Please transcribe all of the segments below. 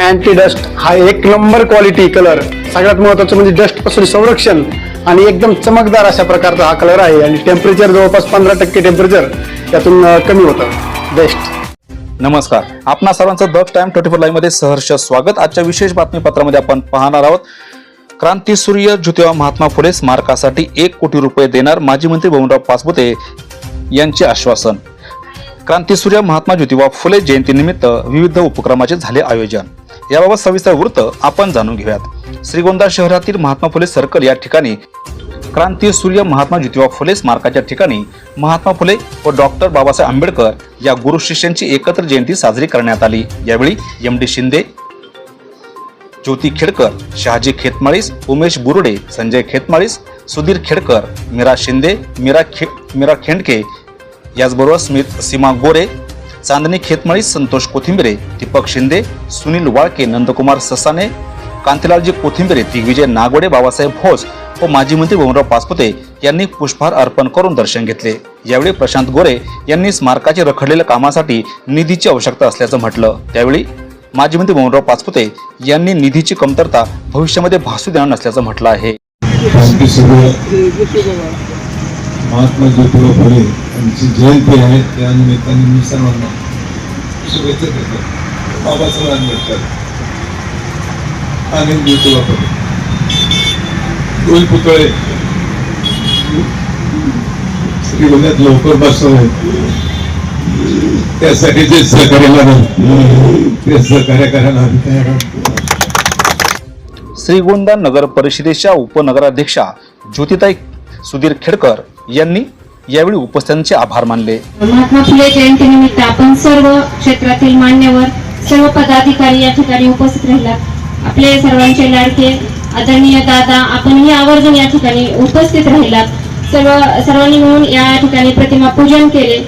anti dust हा एक number quality colour सगळ्यात महत्वाचं म्हणजे डस्टपासून संरक्षण आणि एकदम चमकदार अशा प्रकारचा हा कलर आहे. आणि टेम्परेचर जवळपास पंधरा टक्के टेम्परेचर त्यातून कमी होतं. बेस्ट नमस्कार. आपणा सर्वांचं द टाइम ट्वेंटी फोर लाईव्हमध्ये सहर्ष स्वागत. आजच्या विशेष बातमीपत्रामध्ये आपण पाहणार आहोत क्रांतीसूर्य ज्योतिबा महात्मा फुले स्मारकासाठी एक कोटी रुपये देणार माजी मंत्री बबनराव पासबुते यांचे आश्वासन. क्रांतीसूर्य महात्मा ज्योतिबा फुले जयंतीनिमित्त विविध उपक्रमाचे झाले आयोजन. याबाबत सविस्तर वृत्त आपण जाणून घेऊयात. श्रीगोंदा शहरातील महात्मा फुले सर्कल या ठिकाणी क्रांती सूर्य महात्मा ज्योतिबा फुले स्मारकाच्या ठिकाणी महात्मा फुले व डॉक्टर बाबासाहेब आंबेडकर या गुरु शिष्यांची एकत्र जयंती साजरी करण्यात आली. यावेळी एम डी शिंदे ज्योती खेडकर शहाजी खेतमाळीस उमेश बुरुडे संजय खेतमाळीस सुधीर खेडकर मीरा शिंदे मीरा खे मीरा खेंडके याचबरोबर स्मित सीमा गोरे चांदणी खेतमळी संतोष कोथिंबिरे दीपक शिंदे सुनील वाळके नंदकुमार ससाने कांतीलालजी कोथिंबिरे दिग्विजय नागोडे बाबासाहेब भोस व माजी मंत्री बबनराव पाचपुते यांनी पुष्पहार अर्पण करून दर्शन घेतले. यावेळी प्रशांत गोरे यांनी स्मारकाचे रखडलेल्या कामासाठी निधीची आवश्यकता असल्याचं म्हटलं. त्यावेळी माजी मंत्री बबनराव पाचपुते यांनी निधीची कमतरता भविष्यामध्ये भासू देणार नसल्याचं म्हटलं आहे. महात्मा ज्योतिबा फुले यांची जयंती आहे. त्या निमित्ताने मी सर्वांना शुभेच्छा देतो. बाबासाहेब आंबेडकर आणि ज्योतिबा फुले. दोन पुतळे श्रीगोंद्यात लवकर बसवले त्यासाठी जे सहकार्य लागेल ते सहकार्य करायला हवी श्रीगोंदा नगर परिषदेच्या उपनगराध्यक्षा ज्योतिताई सुधीर खेडकर यांनी यावेळी उपस्थितांचे आभार मानले. महात्मा फुले जयंतीनिमित्त आपण सर्व क्षेत्रातील मान्यवर सर्व पदाधिकारी या ठिकाणी उपस्थित राहिला आपले सर्वांचे लाडके आदरणीय दादा आपणही आवर्जून या ठिकाणी उपस्थित राहिलात. सर्व सर्वांनी मिळून या ठिकाणी प्रतिमा पूजन केले.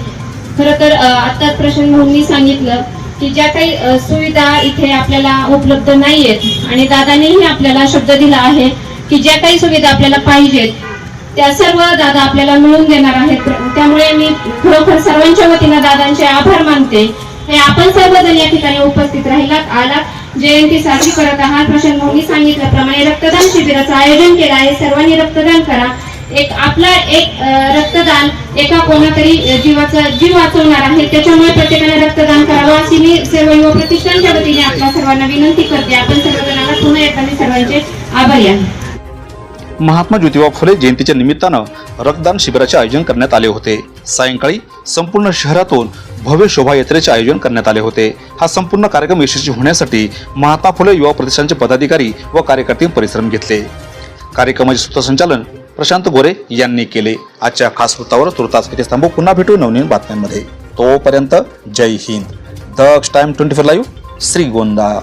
खरं तर आत्ताच प्रश्न भाऊंनी सांगितलं की ज्या काही सुविधा इथे आपल्याला उपलब्ध नाहीयेत आणि दादानेही आपल्याला शब्द दिला आहे की ज्या काही सुविधा आपल्याला पाहिजेत त्या सर्व दादा आपल्याला मिळून देणार आहेत. त्यामुळे मी खरोखर सर्वांच्या वतीनं दादांचे आभार मानते. हे आपण सर्वजण या ठिकाणी उपस्थित राहिलात आलात. जयंती साजरी करत आहात. प्रशांत भाऊनी सांगितल्याप्रमाणे रक्तदान शिबिराचं आयोजन केलं आहे. सर्वांनी रक्तदान करा. एक आपला एक रक्तदान एका कोणातरी जीवाचा जीव वाचवणार आहे. त्याच्यामुळे प्रत्येकाने रक्तदान करावं अशी मी सर्व युवा प्रतिष्ठानच्या वतीने आपल्या सर्वांना विनंती करते. आपण सर्वजणांना पुन्हा एकदा मी सर्वांचे आभारी आहे. महात्मा ज्योतिबा फुले जयंतीच्या निमित्तानं रक्तदान शिबिराचे आयोजन करण्यात आले होते. सायंकाळी संपूर्ण शहरातून भव्य शोभायात्रेचे आयोजन करण्यात आले होते. हा संपूर्ण कार्यक्रम यशस्वी होण्यासाठी महात्मा फुले युवा प्रतिष्ठानचे पदाधिकारी व कार्यकर्ते परिश्रम घेतले. कार्यक्रमाचे सूत्रसंचालन प्रशांत गोरे यांनी केले. आजच्या खास वृत्तावर तुर्तास इथे थांबू. पुन्हा भेटू नवनवीन बातम्यांमध्ये. तोपर्यंत जय Hind. The time twenty four live Shrigonda.